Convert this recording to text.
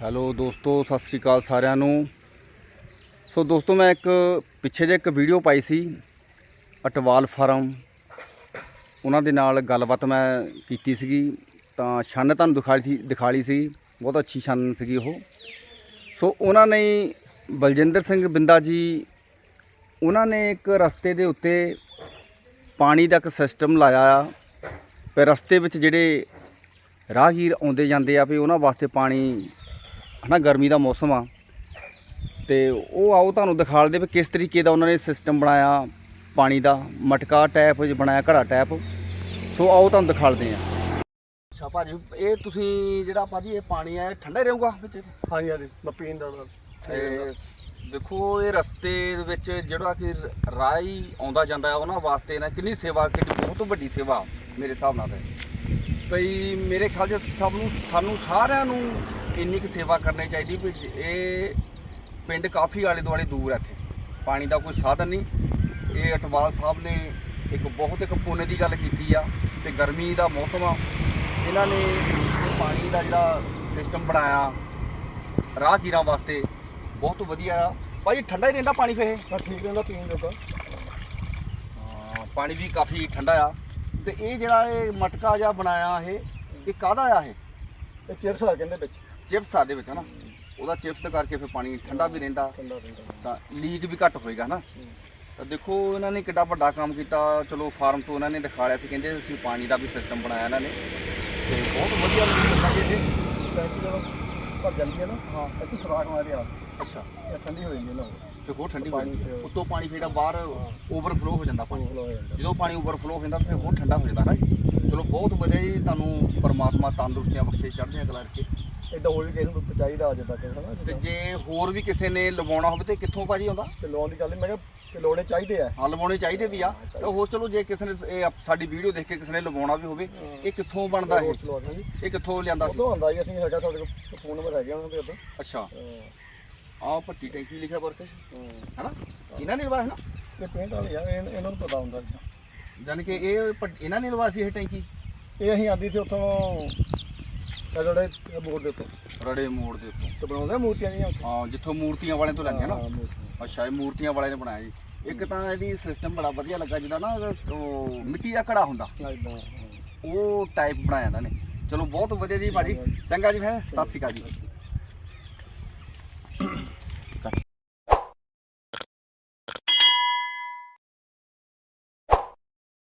Hello ਦੋਸਤੋ, ਸਤਿ ਸ੍ਰੀ ਅਕਾਲ ਸਾਰਿਆਂ ਨੂੰ। ਸੋ ਦੋਸਤੋ, ਮੈਂ ਇੱਕ ਪਿੱਛੇ ਜੇ ਇੱਕ ਵੀਡੀਓ ਪਾਈ ਸੀ, ਅਟਵਾਲ ਫਾਰਮ। ਉਹਨਾਂ ਦੇ ਨਾਲ ਗੱਲਬਾਤ ਮੈਂ ਕੀਤੀ ਸੀਗੀ, ਤਾਂ ਛੰਨ ਤੁਹਾਨੂੰ ਦਿਖਾਈ ਸੀ ਦਿਖਾਲੀ ਸੀ। ਬਹੁਤ ਅੱਛੀ ਛੰਨ ਸੀਗੀ ਉਹ। ਸੋ ਉਹਨਾਂ ਨੇ ਬਲਜਿੰਦਰ ਸਿੰਘ ਬਿੰਦਾ ਜੀ, ਉਹਨਾਂ ਨੇ ਇੱਕ ਰਸਤੇ ਦੇ ਉੱਤੇ ਪਾਣੀ ਦਾ ਇੱਕ ਸਿਸਟਮ ਲਾਇਆ ਆ। ਪਰ ਰਸਤੇ ਵਿੱਚ ਜਿਹੜੇ ਰਾਹਗੀਰ ਆਉਂਦੇ ਜਾਂਦੇ ਆ, ਵੀ ਉਹਨਾਂ ਵਾਸਤੇ ਪਾਣੀ ਹਨਾ ਗਰਮੀ ਦਾ ਮੌਸਮ ਆ। ਤੇ ਉਹ ਆਓ ਤੁਹਾਨੂੰ ਦਿਖਾਲ ਦੇ ਵੀ ਕਿਸ ਤਰੀਕੇ ਦਾ ਉਹਨਾਂ ਨੇ ਸਿਸਟਮ ਬਣਾਇਆ ਪਾਣੀ ਦਾ। ਮਟਕਾ ਟੈਪ ਵਿੱਚ ਬਣਾਇਆ ਘੜਾ ਟੈਪ ਸੋ ਆਓ ਤੁਹਾਨੂੰ ਦਿਖਾਲਦੇ ਆ। ਅੱਛਾ ਭਾਜੀ ਇਹ ਤੁਸੀਂ ਜਿਹੜਾ ਭਾਜੀ ਇਹ ਪਾਣੀ ਆ ਇਹ ਠੰਡਾ ਹੀ ਰਹੂਗਾ ਵਿੱਚ? ਹਾਂਜੀ ਹਾਂਜੀ ਮੈਂ ਪੀਣ ਦਾ ਤੇ ਦੇਖੋ ਇਹ ਰਸਤੇ ਦੇ ਵਿੱਚ ਜਿਹੜਾ ਕਿ ਰਾਹੀ ਆਉਂਦਾ ਜਾਂਦਾ ਹੈ ਉਹਨਾਂ ਵਾਸਤੇ ਨਾ ਕਿੰਨੀ ਸੇਵਾ ਕਿੰਨੀ ਬਹੁਤ ਵੱਡੀ ਸੇਵਾ ਮੇਰੇ ਹਿਸਾਬ ਨਾਲ ਤੇ। ਭਈ ਮੇਰੇ ਖਿਆਲ 'ਚ ਸਭ ਨੂੰ ਸਾਨੂੰ ਸਾਰਿਆਂ ਨੂੰ ਇੰਨੀ ਕੁ ਸੇਵਾ ਕਰਨੀ ਚਾਹੀਦੀ ਵੀ ਇਹ ਪਿੰਡ ਕਾਫੀ ਆਲੇ ਦੁਆਲੇ ਦੂਰ ਹੈ ਇੱਥੇ। ਪਾਣੀ ਦਾ ਕੋਈ ਸਾਧਨ ਨਹੀਂ। ਇਹ ਅਟਵਾਲ ਸਾਹਿਬ ਨੇ ਇੱਕ ਬਹੁਤ ਇੱਕ ਪੁੰਨ ਦੀ ਗੱਲ ਕੀਤੀ ਆ ਤੇ ਗਰਮੀ ਦਾ ਮੌਸਮ ਆ। ਇਹਨਾਂ ਨੇ ਪਾਣੀ ਦਾ ਜਿਹੜਾ ਸਿਸਟਮ ਬਣਾਇਆ ਰਾਹਗੀਰਾਂ ਵਾਸਤੇ ਬਹੁਤ ਵਧੀਆ ਆ। ਭਾਈ ਠੰਡਾ ਹੀ ਰਹਿੰਦਾ ਪਾਣੀ ਫੇ ਤਾਂ ਠੀਕ ਰਹਿੰਦਾ ਪੀਣ ਜੋਗਾ। ਪਾਣੀ ਵੀ ਕਾਫੀ ਠੰਡਾ ਆ। ਤੇ ਇਹ ਜਿਹੜਾ ਇਹ ਮਟਕਾ ਜਿਹਾ ਬਣਾਇਆ ਇਹ ਇਹ ਕਾਹਦਾ ਆ ਇਹ? ਇਹ ਚਿਰ ਸਾਰ ਕਹਿੰਦੇ ਵਿੱਚ। ਚਿਪਸ ਆ ਦੇ ਵਿੱਚ ਹਨਾ? ਉਹਦਾ ਚਿਪਸ ਦੇ ਕਰਕੇ ਫਿਰ ਪਾਣੀ ਠੰਡਾ ਵੀ ਰਹਿੰਦਾ। ਠੰਡਾ ਰਹਿੰਦਾ। ਤਾਂ ਲੀਕ ਵੀ ਘੱਟ ਹੋਏਗਾ ਹਨਾ? ਤਾਂ ਦੇਖੋ ਇਹਨਾਂ ਨੇ ਕਿੱਡਾ ਵੱਡਾ ਕੰਮ ਕੀਤਾ। ਚਲੋ ਫਾਰਮ ਤੋਂ ਇਹਨਾਂ ਨੇ ਦਿਖਾ ਲਿਆ ਸੀ ਕਹਿੰਦੇ ਅਸੀਂ ਪਾਣੀ ਦਾ ਵੀ ਸਿਸਟਮ ਬਣਾਇਆ ਇਹਨਾਂ ਨੇ। ਤੇ ਬਹੁਤ ਵਧੀਆ ਲੱਗਾ ਜੀ ਇਹ। ਟੈਂਕੀ ਜਦੋਂ ਭਰ ਜਾਂਦੀ ਹੈ ਨਾ ਹਾਂ। ਇੱਥੇ ਸਰਾਖ ਮਾਰੇ ਆ ਅੱਛਾ। ਇਹ ਠੰਡੀ ਹੋ ਜਾਂਦੀ ਹੈ ਨਾ ਤੇ ਹੋਰ ਠੰਡੀ ਹੋ ਜਾਂਦੀ ਉੱਤੋਂ ਪਾਣੀ ਫਿਰ ਬਾਹਰ ਓਵਰਫਲੋ ਹੋ ਜਾਂਦਾ ਪਾਣੀ। ਜਾਂਦਾ। ਪਾਣੀ ਓਵਰਫਲੋ ਹੋ ਜਾਂਦਾ ਫਿਰ ਹੋਰ ਠੰਡਾ ਹੋ ਜਾਂਦਾ ਨਾ ਚਲੋ ਬਹੁਤ ਵਧੀਆ ਜੀ ਤੁਹਾਨੂੰ ਪਰਮਾਤਮਾ ਤੰਦਰੁਸਤੀਆਂ ਬਖਸ਼ੇ ਚੜ੍ਹਦੀਆਂ ਕਲਾ ਰੱਖੇ ਇਦਾਂ ਹੋਰ ਵੀ ਕਿਸੇ ਨੂੰ ਚਾਹੀਦਾ ਅੱਜ ਤੱਕ ਹਨਾ? ਤੇ ਜਿੱਦਾਂ। ਜੇ ਹੋਰ ਵੀ ਕਿਸੇ ਨੇ ਲਵਾਉਣਾ ਹੋਵੇ ਤੇ ਕਿੱਥੋਂ ਭਾਜੀ ਆਉਂਦਾ? ਤੇ ਲੋਨ ਦੀ ਗੱਲ ਨਹੀਂ ਮੈਂ ਕਿਹਾ ਕਿ ਲੋੜੇ ਚਾਹੀਦੇ ਆ। ਹਾਂ ਲਵਾਉਣੇ ਚਾਹੀਦੇ ਵੀ ਆ। ਤੇ ਹੋਰ ਚਲੋ ਜੇ ਕਿਸੇ ਨੇ ਇਹ ਆਪ- ਸਾਡੀ ਵੀਡੀਓ ਦੇਖ ਕੇ ਕਿਸੇ ਨੇ ਲਵਾਉਣਾ ਵੀ ਹੋਵੇ ਇਹ ਕਿੱਥੋਂ ਬਣਦਾ ਇਹ? ਜੀ। ਇਹ ਕਿੱਥੋਂ ਲਿਆਂਦਾ ਸੀ? ਤੋਂ ਆਉਂਦਾ ਜੀ ਅਸੀਂ ਹੈਗਾ ਤੁਹਾਡੇ ਕੋਲ ਫੋਨ ਨੰਬਰ ਹੈਗੇ ਉਹਨਾਂ ਦੇ ਉੱਤੇ ਅੱਛਾ। ਆਹ ਪੱਟੀ ਟੈਂਕੀ ਲਿਖਿਆ ਵਰਕਸ਼। ਹੈਨਾ? ਇਹਨਾਂ ਨੇ ਲਵਾਇਆ ਨਾ? ਇਹ ਪੇਂਟ ਵਾਲੇ ਆ ਇਹ- ਇਹਨਾਂ ਨੂੰ ਪਤਾ ਹੁੰਦਾ ਜੀ। ਜਾਨ ਕਿ ਇਹ ਇਹਨਾਂ ਨੇ ਲਵਾਇਆ ਸੀ ਇਹ ਟੈਂਕੀ? ਇਹ ਅਸੀਂ ਆਂਦੀ ਸੀ ਉੱਥੋਂ ਇਹ ਜਿਹੜੇ ਬੋਰਡ ਦੇ ਉੱਤੋਂ। ਰੜੇ ਮੋੜ ਦੇ ਉੱਤੋਂ। ਤੇ ਬਣਾਉਂਦੇ ਆ ਮੂਰਤੀਆਂ ਜੀਆਂ ਉੱਥੇ? ਹਾਂ ਜਿੱਥੋਂ ਮੂਰਤੀਆਂ ਵਾਲਿਆਂ ਤੋਂ ਲੈਂਦੇ ਆ ਨਾ। ਹਾਂ, ਮੂਰਤੀਆਂ। ਅੱਛਾ ਇਹ ਮੂਰਤੀਆਂ ਵਾਲੇ ਨੇ ਬਣਾਇਆ ਜੀ। ਇੱਕ ਤਾਂ ਇਹਦੀ ਸਿਸਟਮ ਬੜਾ ਵਧੀਆ ਲੱਗਾ ਜਿਹਦਾ ਨਾ ਉਹ ਮਿੱਟੀ ਦਾ ਘੜਾ ਹੁੰਦਾ। ਹਾਂ, ਏਦਾਂ, ਹਾਂ। ਉਹ ਟਾਈਪ ਬਣਾਇਆ ਇਹਨਾਂ ਨੇ। ਚਲੋ ਬਹੁਤ ਵਧੀਆ ਜੀ ਭਾਜੀ। ਚੰਗਾ ਜੀ ਫਿਰ ਸਤਿ ਸ਼੍ਰੀ ਅਕਾਲ ਜੀ।